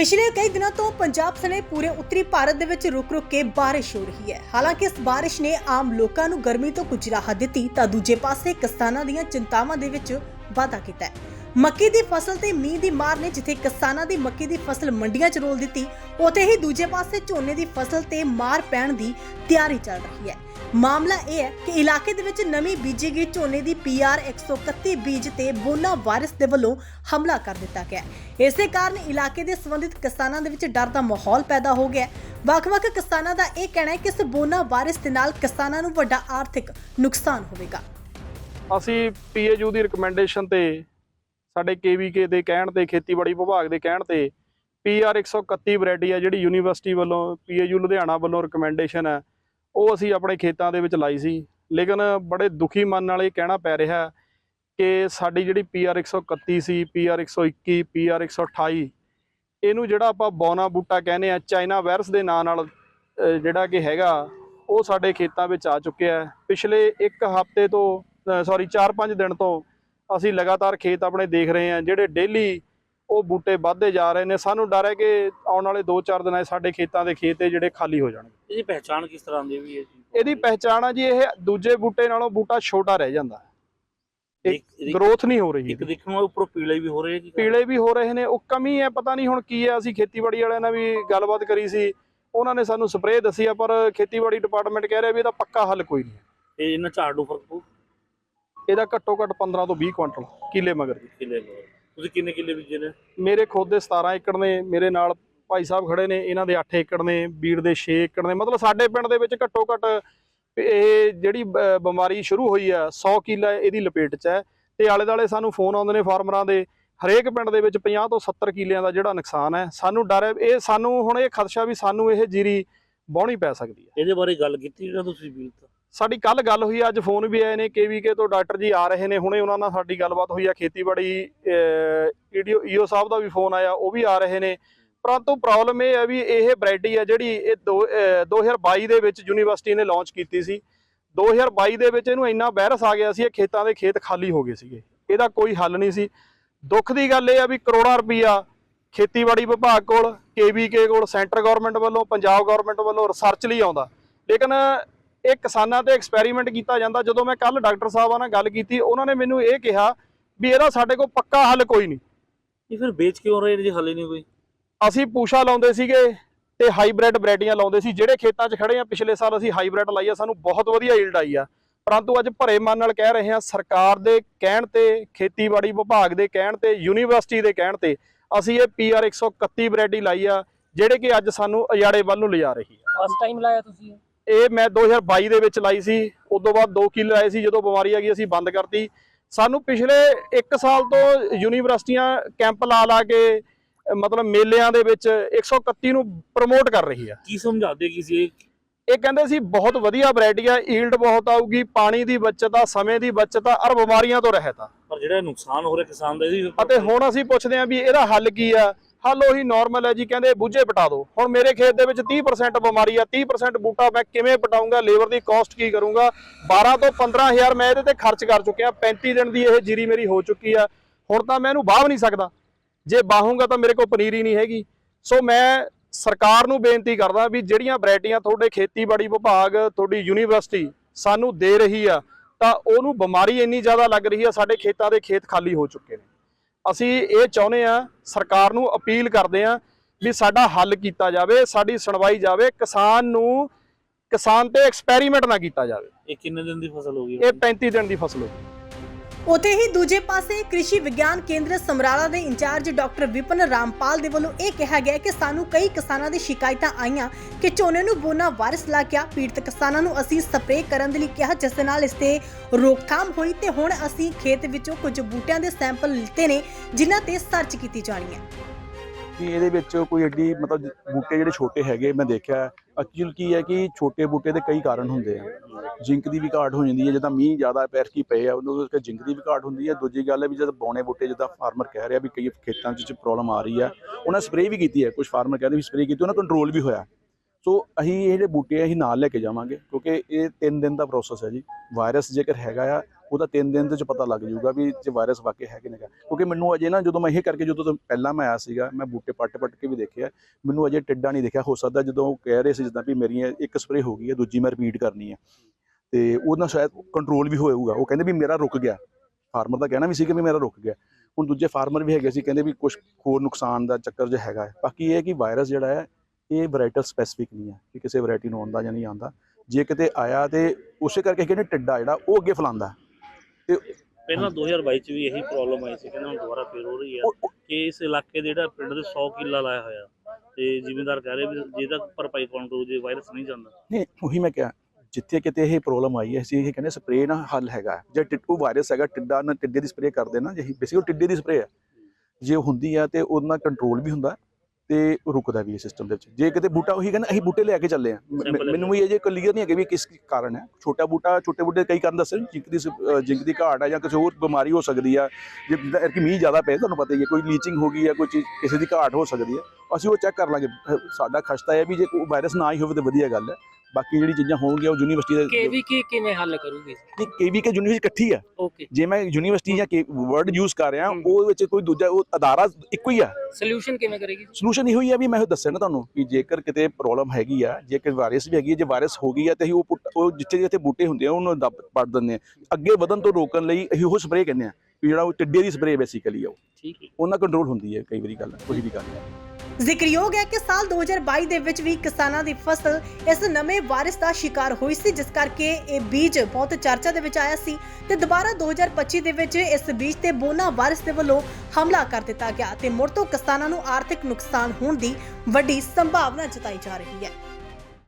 ਪਿਛਲੇ ਕਈ ਦਿਨਾਂ ਤੋਂ ਪੰਜਾਬ ਸਣੇ ਪੂਰੇ ਉੱਤਰੀ ਭਾਰਤ ਦੇ ਵਿੱਚ ਰੁਕ-ਰੁਕ ਕੇ ਬਾਰਿਸ਼ ਹੋ ਰਹੀ ਹੈ। ਹਾਲਾਂਕਿ ਇਸ ਬਾਰਿਸ਼ ਨੇ ਆਮ ਲੋਕਾਂ ਨੂੰ ਗਰਮੀ ਤੋਂ ਕੁਝ ਰਾਹਤ ਦਿੱਤੀ, ਤਾਂ ਦੂਜੇ ਪਾਸੇ ਕਿਸਾਨਾਂ ਦੀਆਂ ਚਿੰਤਾਵਾਂ ਦੇ ਵਿੱਚ ਵਾਧਾ ਕੀਤਾ ਹੈ। ਮੱਕੀ ਦੀ ਫਸਲ ਤੇ ਮੀਂਹ ਦੀ ਮਾਰ ਨੇ ਜਿੱਥੇ ਕਿਸਾਨਾਂ ਦੀ ਮੱਕੀ ਦੀ ਫਸਲ ਮੰਡੀਆਂ 'ਚ ਰੋਲ ਦਿੱਤੀ, ਉੱਥੇ ਹੀ ਦੂਜੇ ਪਾਸੇ ਝੋਨੇ ਦੀ ਫਸਲ ਤੇ ਮਾਰ ਪੈਣ ਦੀ ਤਿਆਰੀ ਚੱਲ ਰਹੀ ਹੈ। ਮਾਮਲਾ ਇਹ ਹੈ ਕਿ ਇਲਾਕੇ ਦੇ ਵਿੱਚ ਨਵੀਂ ਬੀਜੀ ਗਈ ਝੋਨੇ ਦੀ ਪੀਆਰ 131 ਬੀਜ ਤੇ ਬੋਨਾ ਵਾਇਰਸ ਦੇ ਵੱਲੋਂ ਹਮਲਾ ਕਰ ਦਿੱਤਾ ਗਿਆ ਇਸੇ ਕਾਰਨ ਇਲਾਕੇ ਦੇ ਸੰਬੰਧਿਤ ਕਿਸਾਨਾਂ ਦੇ ਵਿੱਚ ਡਰ ਦਾ ਮਾਹੌਲ ਪੈਦਾ ਹੋ ਗਿਆ ਵੱਖ-ਵੱਖ ਕਿਸਾਨਾਂ ਦਾ ਇਹ ਕਹਿਣਾ ਹੈ ਕਿ ਇਸ ਬੋਨਾ ਵਾਇਰਸ ਦੇ ਨਾਲ ਕਿਸਾਨਾਂ ਨੂੰ ਵੱਡਾ ਆਰਥਿਕ ਨੁਕਸਾਨ ਹੋਵੇਗਾ। ਅਸੀਂ ਪੀਏਯੂ ਦੀ ਰეკਮੈਂਡੇਸ਼ਨ ਤੇ, ਸਾਡੇ ਕੇਵੀਕੇ ਦੇ ਕਹਿਣ ਤੇ, ਖੇਤੀਬਾੜੀ ਵਿਭਾਗ ਦੇ ਕਹਿਣ ਤੇ ਪੀਆਰ 131 ਵੈਰਾਈਟੀ ਆ ਜਿਹੜੀ ਯੂਨੀਵਰਸਿਟੀ ਵੱਲੋਂ ਪੀਏਯੂ ਲੁਧਿਆਣਾ ਵੱਲੋਂ ਰეკਮੈਂਡੇਸ਼ਨ ਹੈ। ਉਹ ਅਸੀਂ ਆਪਣੇ ਖੇਤਾਂ ਦੇ ਵਿੱਚ ਲਾਈ ਸੀ। ਲੇਕਿਨ ਬੜੇ ਦੁਖੀ ਮਨ ਨਾਲ ਇਹ ਕਹਿਣਾ ਪੈ ਰਿਹਾ ਕਿ ਸਾਡੀ ਜਿਹੜੀ ਪੀਆਰ 131 ਸੀ ਪੀਆਰ 121 ਪੀਆਰ 128 ਇਹਨੂੰ ਜਿਹੜਾ ਆਪਾਂ ਬੌਨਾ ਬੂਟਾ ਕਹਿੰਦੇ ਆ, ਚਾਈਨਾ ਵਾਇਰਸ ਦੇ ਨਾਂ ਨਾਲ ਜਿਹੜਾ ਕਿ ਹੈਗਾ, ਉਹ ਸਾਡੇ ਖੇਤਾਂ ਵਿੱਚ ਆ ਚੁੱਕਿਆ ਪਿਛਲੇ ਇੱਕ ਹਫ਼ਤੇ ਤੋਂ ਸੌਰੀ 4-5 ਦਿਨ ਤੋਂ ਅਸੀਂ ਲਗਾਤਾਰ ਖੇਤ ਆਪਣੇ ਦੇਖ ਰਹੇ ਹਾਂ, ਜਿਹੜੇ ਡੇਲੀ ਉਹ ਬੂਟੇ ਵੱਧਦੇ ਜਾ ਰਹੇ ਨੇ। ਸਾਨੂੰ ਡਰ ਹੈ ਕਿ ਆਉਣ ਵਾਲੇ 2-4 ਦਿਨਾਂ 'ਚ ਸਾਡੇ ਖੇਤਾਂ ਦੇ ਖੇਤ ਇਹ ਜਿਹੜੇ ਖਾਲੀ ਹੋ ਜਾਣਗੇ। ਇਹਦੀ ਪਹਿਚਾਣ ਕਿਸ ਤਰ੍ਹਾਂ ਦੀ ਵੀ ਹੈ ਜੀ? ਇਹਦੀ ਪਹਿਚਾਣ ਆ ਜੀ ਇਹ ਦੂਜੇ ਬੂਟੇ ਨਾਲੋਂ ਬੂਟਾ ਛੋਟਾ ਰਹਿ ਜਾਂਦਾ ਹੈ। ਇੱਕ- ਇੱਕ- ਗਰੋਥ ਨਹੀਂ ਹੋ ਰਹੀ ਇੱਕ। ਦੇਖਣ ਨੂੰ ਉੱਪਰੋਂ ਪੀਲੇ ਵੀ ਹੋ ਰਹੇ ਜੀ। ਪੀਲੇ ਵੀ ਹੋ ਰਹੇ ਨੇ ਉਹ ਕਮੀ ਹੈ ਪਤਾ ਨਹੀਂ ਹੁਣ ਕੀ ਹੈ। ਅਸੀਂ ਖੇਤੀਬਾੜੀ ਵਾਲਿਆਂ ਨਾਲ ਵੀ ਗੱਲਬਾਤ ਕਰੀ ਸੀ। ਉਹਨਾਂ ਨੇ ਸਾਨੂੰ ਸਪਰੇਅ ਦੱਸੀ ਆ ਪਰ ਖੇਤੀਬਾੜੀ ਡਿਪਾਰਟਮੈਂਟ ਕਹਿ ਰਿਹਾ ਵੀ ਇਹਦਾ ਪੱਕਾ ਹੱਲ ਕੋਈ ਨਹੀਂ ਤੇ ਇਹਨਾਂ ਝਾੜ ਨੂੰ ਫ਼ਰਕ ਪਊ? ਇਹਦਾ ਘੱਟੋ ਘੱਟ 15 ਤੋਂ 20 ਕੁਇੰਟਲ ਕਿੱਲੇ ਮਗਰ ਕਿੱਲੇ ਲਓ ਤੁਸੀਂ ਕਿੰਨੇ ਕਿੱਲੇ ਬੀਜੇ ਨੇ? ਮੇਰੇ ਖੁਦ ਦੇ 17 ਏਕੜ ਨੇ ਮੇਰੇ ਨਾਲ ਭਾਈ ਸਾਹਿਬ ਖੜੇ ਨੇ ਇਹਨਾਂ ਦੇ 8 ਏਕੜ ਨੇ ਬੀੜ ਦੇ 6 ਏਕੜ ਨੇ। ਮਤਲਬ ਸਾਡੇ ਪਿੰਡ ਦੇ ਵਿੱਚ ਘੱਟੋ ਘੱਟ ਇਹ ਜਿਹੜੀ ਬਿਮਾਰੀ ਸ਼ੁਰੂ ਹੋਈ ਆ 100 ਕਿੱਲਾ ਇਹਦੀ ਲਪੇਟ 'ਚ ਹੈ। ਤੇ ਆਲੇ ਦਾਲੇ ਸਾਨੂੰ ਫੋਨ ਆਉਂਦੇ ਨੇ ਫਾਰਮਰਾਂ ਦੇ ਹਰੇਕ ਪਿੰਡ ਦੇ ਵਿੱਚ 50 ਤੋਂ 70 ਕਿੱਲਿਆਂ ਦਾ ਜਿਹੜਾ ਨੁਕਸਾਨ ਹੈ ਸਾਨੂੰ ਡਰ ਹੈ। ਇਹ ਸਾਨੂੰ ਹੁਣ ਇਹ ਖਦਸ਼ਾ ਵੀ ਸਾਨੂੰ ਇਹ ਜੀਰੀ ਵਾਹੁਣੀ ਪੈ ਸਕਦੀ ਹੈ। ਇਹਦੇ ਬਾਰੇ ਗੱਲ ਕੀਤੀ ਜਿਹੜਾ ਤੁਸੀਂ ਬੀਜਤਾ ਸਾਡੀ ਕੱਲ ਗੱਲ ਹੋਈ, ਅੱਜ ਫੋਨ ਵੀ ਆਏ ਨੇ ਕੇਵੀਕੇ ਤੋਂ ਡਾਕਟਰ ਜੀ ਆ ਰਹੇ ਨੇ, ਹੁਣੇ ਉਹਨਾਂ ਨਾਲ ਸਾਡੀ ਗੱਲਬਾਤ ਹੋਈ ਆ, ਖੇਤੀਬਾੜੀ ਈਡੀਓ, ਈਓ ਸਾਹਿਬ ਦਾ ਵੀ ਫੋਨ ਆਇਆ, ਉਹ ਵੀ ਆ ਰਹੇ ਨੇ। ਪਰੰਤੂ ਪ੍ਰੋਬਲਮ ਇਹ ਹੈ ਵੀ ਇਹ ਬ੍ਰੈਡੀ ਹੈ ਜਿਹੜੀ ਇਹ ਦੋ- ਅਹ 2022 ਦੇ ਵਿੱਚ ਯੂਨੀਵਰਸਿਟੀ ਨੇ ਲਾਂਚ ਕੀਤੀ ਸੀ। 2022 ਦੇ ਵਿੱਚ ਇਹਨੂੰ ਇੰਨਾ ਵਾਇਰਸ ਆ ਗਿਆ ਸੀ, ਇਹ ਖੇਤਾਂ ਦੇ ਖੇਤ ਖਾਲੀ ਹੋ ਗਏ ਸੀਗੇ। ਇਹਦਾ ਕੋਈ ਹੱਲ ਨਹੀਂ ਸੀ। ਦੁੱਖ ਦੀ ਗੱਲ ਇਹ ਆ ਵੀ ਕਰੋੜਾਂ ਰੁਪਈਆ ਖੇਤੀਬਾੜੀ ਵਿਭਾਗ ਕੋਲ ਕੇਵੀਕੇ ਕੋਲ, ਸੈਂਟਰ ਗਵਰਨਮੈਂਟ ਵੱਲੋਂ, ਪੰਜਾਬ ਗਵਰਨਮੈਂਟ ਵੱਲੋਂ ਰਿਸਰਚ ਲਈ ਆਉਂਦਾ। ਲੇਕਿਨ ਇਹ ਕਿਸਾਨਾਂ ਤੇ ਐਕਸਪੈਰੀਮੈਂਟ ਕੀਤਾ ਜਾਂਦਾ। ਜਦੋਂ ਮੈਂ ਕੱਲ ਡਾਕਟਰ ਸਾਹਿਬਾਂ ਨਾਲ ਗੱਲ ਕੀਤੀ ਉਹਨਾਂ ਨੇ ਮੈਨੂੰ ਇਹ ਕਿਹਾ ਵੀ ਇਹਦਾ ਸਾਡੇ ਕੋਲ ਪੱਕਾ ਹੱਲ ਕੋਈ ਨਹੀਂ। ਇਹ ਫਿਰ ਵੇਚ ਕਿਉਂ ਰਹੇ ਨੇ ਜੀ ਹਲੇ ਨਹੀਂ ਕੋਈ? ਅਸੀਂ ਪੂਸ਼ਾ ਲਾਉਂਦੇ ਸੀਗੇ ਤੇ ਹਾਈਬ੍ਰਿਡ ਵੈਰਾਈਟੀਆਂ ਲਾਉਂਦੇ ਸੀ। ਜਿਹੜੇ ਖੇਤਾਂ 'ਚ ਖੜੇ ਆ ਪਿਛਲੇ ਸਾਲ ਅਸੀਂ ਹਾਈਬ੍ਰਿਡ ਲਾਈ ਆ ਸਾਨੂੰ ਬਹੁਤ ਵਧੀਆ ਈਲਡ ਆਈ ਆ। ਪਰੰਤੂ ਅੱਜ ਭਰੇ ਮਨ ਨਾਲ ਕਹਿ ਰਹੇ ਹਾਂ ਸਰਕਾਰ ਦੇ ਕਹਿਣ ਤੇ ਖੇਤੀਬਾੜੀ ਵਿਭਾਗ ਦੇ ਕਹਿਣ ਤੇ ਯੂਨੀਵਰਸਿਟੀ ਦੇ ਕਹਿਣ ਤੇ ਅਸੀਂ ਇਹ ਪੀਆਰ 131 ਵੈਰਾਈਟੀ ਲਾਈ ਆ ਜਿਹੜੇ ਕਿ ਅੱਜ ਸਾਨੂੰ ਅਜਾੜੇ ਵੱਲ ਨੂੰ ਲਿਜਾ ਰਹੀ ਆ। ਫਸਟ ਟਾਈਮ ਲਾਇਆ ਤੁਸੀਂ ਇਹ ਮੈਂ 2022 ਦੇ ਵਿੱਚ ਲਾਈ ਸੀ ਉਸ ਤੋਂ ਬਾਅਦ 2 ਕਿੱਲੇ ਲਾਏ ਸੀ ਜਦੋਂ ਬਿਮਾਰੀ ਆ ਗਈ ਅਸੀਂ ਬੰਦ ਕਰਤੀ। ਸਾਨੂੰ ਪਿਛਲੇ 1 ਸਾਲ ਤੋਂ ਯੂਨੀਵਰਸਿਟੀਆਂ ਕੈਂਪ ਲਾ ਲਾ ਕੇ ਮਤਲਬ ਮੇਲਿਆਂ ਦੇ ਵਿੱਚ 131 ਨੂੰ ਪ੍ਰਮੋਟ ਕਰ ਰਹੀ ਆ। ਕੀ ਸਮਝਾਦੇ ਕੀ ਸੀ ਇਹ? ਇਹ ਕਹਿੰਦੇ ਸੀ ਬਹੁਤ ਵਧੀਆ ਵੈਰਾਈਟੀ ਆ ਈਲਡ ਬਹੁਤ ਆਊਗੀ ਪਾਣੀ ਦੀ ਬਚਤ ਆ ਸਮੇਂ ਦੀ ਬਚਤ ਆ ਔਰ ਬਿਮਾਰੀਆਂ ਤੋਂ ਰਹਿਤ ਆ। ਪਰ ਜਿਹੜਾ ਨੁਕਸਾਨ ਹੋ ਰਿਹਾ ਕਿਸਾਨ ਦਾ ਇਹਦੀ ਅਤੇ ਹੁਣ ਅਸੀਂ ਪੁੱਛਦੇ ਹਾਂ ਵੀ ਇਹਦਾ ਹੱਲ ਕੀ ਆ? ਹੱਲ ਉਹੀ ਨਾਰਮਲ ਹੈ ਜੀ, ਕਹਿੰਦੇ ਬੂਝੇ ਪਟਾ ਦਿਓ। ਹੁਣ ਮੇਰੇ ਖੇਤ ਦੇ ਵਿੱਚ 30% ਬਿਮਾਰੀ ਆ 30% ਬੂਟਾ ਮੈਂ ਕਿਵੇਂ ਪਟਾਉਂਗਾ ਲੇਬਰ ਦੀ ਕਾਸਟ ਕੀ ਕਰੂੰਗਾ? 12 ਤੋਂ 15000 ਮੈਂ ਇਹਦੇ ਤੇ ਖਰਚ ਕਰ ਚੁੱਕਿਆ 35 ਦਿਨ ਦੀ ਇਹ ਜੀਰੀ ਮੇਰੀ ਹੋ ਚੁੱਕੀ ਆ। ਹੁਣ ਤਾਂ ਮੈਂ ਇਹਨੂੰ ਬਾਹ ਨਹੀਂ ਸਕਦਾ। ਜੇ ਬਾਹੂੰਗਾ ਤਾਂ ਮੇਰੇ ਕੋਲ ਪਨੀਰ ਹੀ ਨਹੀਂ ਹੈਗੀ। ਸੋ ਮੈਂ ਸਰਕਾਰ ਨੂੰ ਬੇਨਤੀ ਕਰਦਾ ਵੀ ਜਿਹੜੀਆਂ ਵੈਰਾਈਟੀਆਂ ਤੁਹਾਡੇ ਖੇਤੀਬਾੜੀ ਵਿਭਾਗ, ਤੁਹਾਡੀ ਯੂਨੀਵਰਸਿਟੀ ਸਾਨੂੰ ਦੇ ਰਹੀ ਆ, ਤਾਂ ਉਹਨੂੰ ਬਿਮਾਰੀ ਇੰਨੀ ਜ਼ਿਆਦਾ ਲੱਗ ਰਹੀ ਆ, ਸਾਡੇ ਖੇਤਾਂ ਦੇ ਖੇਤ ਖਾਲੀ ਹੋ ਚੁੱਕੇ ਨੇ। ਅਸੀਂ ਇਹ ਚਾਹੁੰਦੇ ਆ ਸਰਕਾਰ ਨੂੰ ਅਪੀਲ ਕਰਦੇ ਆ ਵੀ ਸਾਡਾ ਹੱਲ ਕੀਤਾ ਜਾਵੇ ਸਾਡੀ ਸੁਣਵਾਈ ਜਾਵੇ ਕਿਸਾਨ ਨੂੰ ਕਿਸਾਨ ਤੇ ਐਕਸਪੈਰੀਮੈਂਟ ਨਾ ਕੀਤਾ ਜਾਵੇ। ਇਹ ਕਿੰਨੇ ਦਿਨ ਦੀ ਫਸਲ ਹੋ ਗਈ? ਇਹ 35 ਦਿਨ ਦੀ ਫਸਲ ਹੋਈ ਉਤੇ ਹੀ ਦੂਜੇ ਪਾਸੇ ਕ੍ਰਿਸ਼ੀ ਵਿਗਿਆਨ ਕੇਂਦਰ ਸਮਰਾਲਾ ਦੇ ਇੰਚਾਰਜ ਡਾਕਟਰ ਵਿਪਨ ਰਾਮਪਾਲ ਦੇ ਵੱਲੋਂ ਇਹ ਕਿਹਾ ਗਿਆ ਕਿ ਸਾਨੂੰ ਕਈ ਕਿਸਾਨਾਂ ਦੀ ਸ਼ਿਕਾਇਤਾਂ ਆਈਆਂ ਕਿ ਝੋਨੇ ਨੂੰ ਬੋਨਾ ਵਾਇਰਸ ਲੱਗ ਗਿਆ। ਪੀੜਤ ਕਿਸਾਨਾਂ ਨੂੰ ਅਸੀਂ ਸਪਰੇਅ ਕਰਨ ਦੇ ਲਈ ਕਿਹਾ, ਜਿਸ ਦੇ ਨਾਲ ਇਸ ਤੇ ਰੋਕਥਾਮ ਹੋਈ ਤੇ ਹੁਣ ਅਸੀਂ ਖੇਤ ਵਿੱਚੋਂ ਕੁਝ ਬੂਟਿਆਂ ਦੇ ਸੈਂਪਲ ਲਿੱਤੇ ਨੇ, ਜਿਨ੍ਹਾਂ ਤੇ ਸਰਚ ਕੀਤੀ ਜਾਣੀ ਹੈ। ਕਿ ਇਹਦੇ ਵਿੱਚ ਕੋਈ ਐਡੀ ਮਤਲਬ ਬੂਟੇ ਜਿਹੜੇ ਛੋਟੇ ਹੈਗੇ, ਮੈਂ ਦੇਖਿਆ ਐਕਚੁਅਲ ਕੀ ਹੈ ਕਿ ਛੋਟੇ ਬੂਟੇ ਦੇ ਕਈ ਕਾਰਨ ਹੁੰਦੇ ਆ। ਜ਼ਿੰਕ ਦੀ ਵੀ ਘਾਟ ਹੋ ਜਾਂਦੀ ਹੈ, ਜਦੋਂ ਮੀਂਹ ਜ਼ਿਆਦਾ ਪੈਰ ਕੀ ਪਏ ਆ ਉਹਨੂੰ ਕਰਕੇ ਜ਼ਿੰਕ ਦੀ ਵੀ ਘਾਟ ਹੁੰਦੀ ਹੈ। ਦੂਜੀ ਗੱਲ ਹੈ ਵੀ ਜਦ ਬੌਣੇ ਬੂਟੇ, ਜਿੱਦਾਂ ਫਾਰਮਰ ਕਹਿ ਰਿਹਾ ਵੀ ਕਈ ਖੇਤਾਂ 'ਚ ਪ੍ਰੋਬਲਮ ਆ ਰਹੀ ਆ ਉਹਨਾਂ ਸਪਰੇਅ ਵੀ ਕੀਤੀ ਹੈ। ਕੁਝ ਫਾਰਮਰ ਕਹਿੰਦੇ ਵੀ ਸਪਰੇਅ ਕੀਤੀ, ਉਹਨਾਂ ਕੰਟਰੋਲ ਵੀ ਹੋਇਆ। ਸੋ ਅਸੀਂ ਇਹ ਜਿਹੜੇ ਬੂਟੇ ਅਸੀਂ ਨਾਲ ਲੈ ਕੇ ਜਾਵਾਂਗੇ, ਕਿਉਂਕਿ ਇਹ 3 ਦਿਨ ਦਾ ਪ੍ਰੋਸੈਸ ਹੈ ਜੀ। ਵਾਇਰਸ ਜੇਕਰ ਹੈਗਾ ਆ ਉਹ ਤਾਂ 3 ਦਿਨ ਦੇ ਚ ਪਤਾ ਲੱਗ ਜਾਊਗਾ ਵੀ ਜੇ ਵਾਇਰਸ ਵਾਕਿਆ ਹੈ ਕਿ ਨਹੀਂ। ਗਾ ਕਿਉਂਕਿ ਮੈਨੂੰ ਅਜੇ ਨਾ ਜਦੋਂ ਮੈਂ ਇਹ ਕਰਕੇ ਜਦੋਂ ਤੋਂ ਪਹਿਲਾਂ ਮੈਂ ਆਇਆ ਸੀਗਾ, ਮੈਂ ਬੂਟੇ ਪੱਟ ਪੱਟ ਕੇ ਵੀ ਦੇਖਿਆ, ਮੈਨੂੰ ਅਜੇ ਟਿੱਡਾ ਨਹੀਂ ਦੇਖਿਆ। ਹੋ ਸਕਦਾ ਜਦੋਂ ਉਹ ਕਹਿ ਰਹੇ ਸੀ ਜਿੱਦਾਂ ਵੀ ਮੇਰੀ ਇੱਕ ਸਪਰੇ ਹੋ ਗਈ ਹੈ, ਦੂਜੀ ਮੈਂ ਰਿਪੀਟ ਕਰਨੀ ਹੈ। ਤੇ ਉਹਦਾ ਸ਼ਾਇਦ ਕੰਟਰੋਲ ਵੀ ਹੋਏਗਾ। ਉਹ ਕਹਿੰਦੇ ਵੀ ਮੇਰਾ ਰੁਕ ਗਿਆ। ਫਾਰਮਰ ਦਾ ਕਹਿਣਾ ਵੀ ਸੀ ਕਿ ਵੀ ਮੇਰਾ ਰੁਕ ਗਿਆ। ਹੁਣ ਦੂਜੇ ਫਾਰਮਰ ਵੀ ਹੈਗੇ ਸੀ, ਕਹਿੰਦੇ ਵੀ ਕੁਝ ਹੋਰ ਨੁਕਸਾਨ ਦਾ ਚੱਕਰ ਜਿਹਾ ਹੈਗਾ ਬਾਕੀ ਇਹ ਹੈ ਕਿ ਵਾਇਰਸ ਜਿਹੜਾ ਹੈ, ਇਹ ਵੈਰਾਈਟਲ ਸਪੈਸੀਫਿਕ ਨਹੀਂ ਹੈ। ਕਿ ਕਿਸੇ ਵੈਰਾਈਟੀ ਨੂੰ ਆਉਂਦਾ ਜਾਂ ਨਹੀਂ ਆਉਂਦਾ। ਜੇ ਕਿਤੇ ਆਇਆ ਤੇ ਉਸੇ ਕਰਕੇ ਕਹਿੰਦੇ ਟਿੱਡਾ ਜਿਹੜਾ, ਉਹ ਅੱਗੇ ਫੈਲਾਉਂਦਾ ਤੇ ਪਹਿਲਾਂ 2022 ਚ ਵੀ ਇਹੀ ਪ੍ਰੋਬਲਮ ਆਈ ਸੀ ਕਹਿੰਦਾ ਹੁਣ ਦੁਬਾਰਾ ਫੇਰ ਹੋ ਰਹੀ ਉਹ- ਕਿ ਇਸ ਇਲਾਕੇ ਦੇ ਜਿਹੜਾ ਪਿੰਡ ਦੇ 100 ਕਿੱਲਾ ਲਾਇਆ ਹੋਇਆ ਤੇ ਜ਼ਿਮੀਂਦਾਰ ਕਹਿ ਰਹੇ ਵੀ ਜੇ ਤੱਕ ਭਰਪਾਈ ਕੌਣ ਕਰੂ ਜੇ ਵਾਇਰਸ ਨਹੀਂ ਜਾਂਦਾ। ਨਹੀਂ ਉਹੀ ਮੈਂ ਕਿਹਾ ਜਿੱਥੇ ਕਿਤੇ ਇਹ ਪ੍ਰੋਬਲਮ ਆਈ ਹੈ ਅਸੀਂ ਇਹ ਕਹਿੰਦੇ ਸਪਰੇਅ ਨਾਲ ਹੱਲ ਹੈਗਾ। ਹੈ। ਜੇ ਟਿੱਟੂ ਵਾਇਰਸ ਹੈਗਾ ਟਿੱਡਾ ਨਾ ਟਿੱਡੇ ਦੀ ਸਪਰੇਅ ਕਰਦੇ ਨਾ ਜੇ ਬੇਸਿਕਲੀ ਟਿੱਡੇ ਦੀ ਸਪਰੇਅ ਹੈ ਜੇ ਹੁੰਦੀ ਆ ਤੇ ਉਹਦੇ ਨਾਲ ਕੰਟਰੋਲ ਵੀ ਹੁੰਦਾ। ਤੇ ਰੁਕਦਾ ਵੀ ਹੈ ਸਿਸਟਮ ਦੇ ਵਿੱਚ। ਜੇ ਕਿਤੇ ਬੂਟਾ ਉਹੀ ਕਹਿੰਦਾ ਅਸੀਂ ਬੂਟੇ ਲੈ ਕੇ ਚੱਲੇ ਆ ਮੈਨੂੰ ਵੀ ਇਹ ਜੇ ਕਲੀਅਰ ਨਹੀਂ ਹੈ ਕਿ ਵੀ ਕਿਸ ਕਾਰਨ ਹੈ। ਛੋਟਾ ਬੂਟਾ ਛੋਟੇ ਬੂਟੇ ਕਈ ਕਾਰਨ ਦੱਸੇ ਜਿੰਕ ਦੀ ਜਿੰਕ ਦੀ ਘਾਟ ਹੈ ਜਾਂ ਕਿਸੇ ਹੋਰ ਬਿਮਾਰੀ ਹੋ ਸਕਦੀ ਆ ਜੇ ਕਿ ਮੀਂਹ ਜ਼ਿਆਦਾ ਪਏ ਤੁਹਾਨੂੰ ਪਤਾ ਹੀ ਹੈ ਕੋਈ ਲੀਚਿੰਗ ਹੋ ਗਈ ਹੈ ਕੋਈ ਚੀਜ਼ ਕਿਸੇ ਦੀ ਘਾਟ ਹੋ ਸਕਦੀ ਹੈ ਅਸੀਂ ਉਹ ਚੈੱਕ ਕਰ ਲਾਂਗੇ। ਸਾਡਾ ਖਸ਼ਤਾ ਹੈ ਵੀ ਜੇ ਕੋਈ ਵਾਇਰਸ ਨਾ ਹੀ ਹੋਵੇ ਤਾਂ ਵਧੀਆ ਗੱਲ ਹੈ। ਬਾਕੀ ਜਿਹੜੀ ਚੀਜ਼ਾਂ ਹੋਣਗੀਆਂ ਉਹ ਯੂਨੀਵਰਸਿਟੀ ਦੇ ਕੇਵੀਕੇ ਕਿਵੇਂ ਹੱਲ ਕਰੂਗੀ? ਨਹੀਂ ਕੇਵੀਕੇ ਯੂਨੀਵਰਸਿਟੀ ਇਕੱਠੀ ਹੈ ਓਕੇ ਜੇ ਮੈਂ ਯੂਨੀਵਰਸਿਟੀ ਜਾਂ ਵਰਡ ਯੂਜ਼ ਕਰ ਰਿਹਾ ਉਹ ਵਿੱਚ ਕੋਈ ਦੂਜਾ ਉਹ ਅਦਾਰਾ ਇੱਕੋ ਹੀ ਆ। ਸੋਲੂਸ਼ਨ ਕਿਵੇਂ ਕਰੇਗੀ? ਸੋਲੂਸ਼ਨ ਇਹੋ ਹੀ ਆ ਵੀ ਮੈਂ ਦੱਸਿਆ ਨਾ ਤੁਹਾਨੂੰ ਕਿ ਜੇਕਰ ਕਿਤੇ ਪ੍ਰੋਬਲਮ ਹੈਗੀ ਆ ਜੇਕਰ ਵਾਇਰਸ ਵੀ ਹੈਗੀ ਜੇ ਵਾਇਰਸ ਹੋ ਗਈ ਆ ਤੇ ਅਸੀਂ ਉਹ ਉਹ ਜਿੱਥੇ ਜਿੱਥੇ ਬੂਟੇ ਹੁੰਦੇ ਆ ਉਹਨੂੰ ਦੱਬ ਪੜ ਦਿੰਦੇ ਆ। ਅੱਗੇ ਵਧਣ ਤੋਂ ਰੋਕਣ ਲਈ ਅਸੀਂ ਉਹ ਸਪਰੇਅ ਕਹਿੰਦੇ ਆ ਜਿਹੜਾ ਉਹ ਟਿੱਡੇ ਦੀ ਸਪਰੇਅ ਬੇਸਿਕਲੀ ਆ ਉਹ। ਠੀਕ ਹੈ। ਉਹਨਾਂ ਕੰਟਰੋਲ ਹੁੰਦੀ ਹੈ ਕਈ ਵਾਰੀ ਗੱਲ ਕੋਈ ਵੀ ਗੱਲ ਹੈ ਜ਼ਿਕਰਯੋਗ ਹੈ ਕਿ ਸਾਲ 2022 ਦੇ ਵਿੱਚ ਵੀ ਕਿਸਾਨਾਂ ਦੀ ਫਸਲ ਇਸ ਨਵੇਂ ਵਾਇਰਸ ਦਾ ਸ਼ਿਕਾਰ ਹੋਈ ਸੀ, ਜਿਸ ਕਰਕੇ ਇਹ ਬੀਜ ਬਹੁਤ ਚਰਚਾ ਦੇ ਵਿੱਚ ਆਇਆ ਸੀ ਤੇ ਦੁਬਾਰਾ 2025 ਦੇ ਵਿੱਚ ਇਸ ਬੀਜ ਤੇ ਬੋਨਾ ਵਾਇਰਸ ਦੇ ਵੱਲੋਂ ਹਮਲਾ ਕਰ ਦਿੱਤਾ ਗਿਆ ਤੇ ਮੁੜ ਤੋਂ ਕਿਸਾਨਾਂ ਨੂੰ ਆਰਥਿਕ ਨੁਕਸਾਨ ਹੋਣ ਦੀ ਵੱਡੀ ਸੰਭਾਵਨਾ ਜਤਾਈ ਜਾ ਰਹੀ ਹੈ।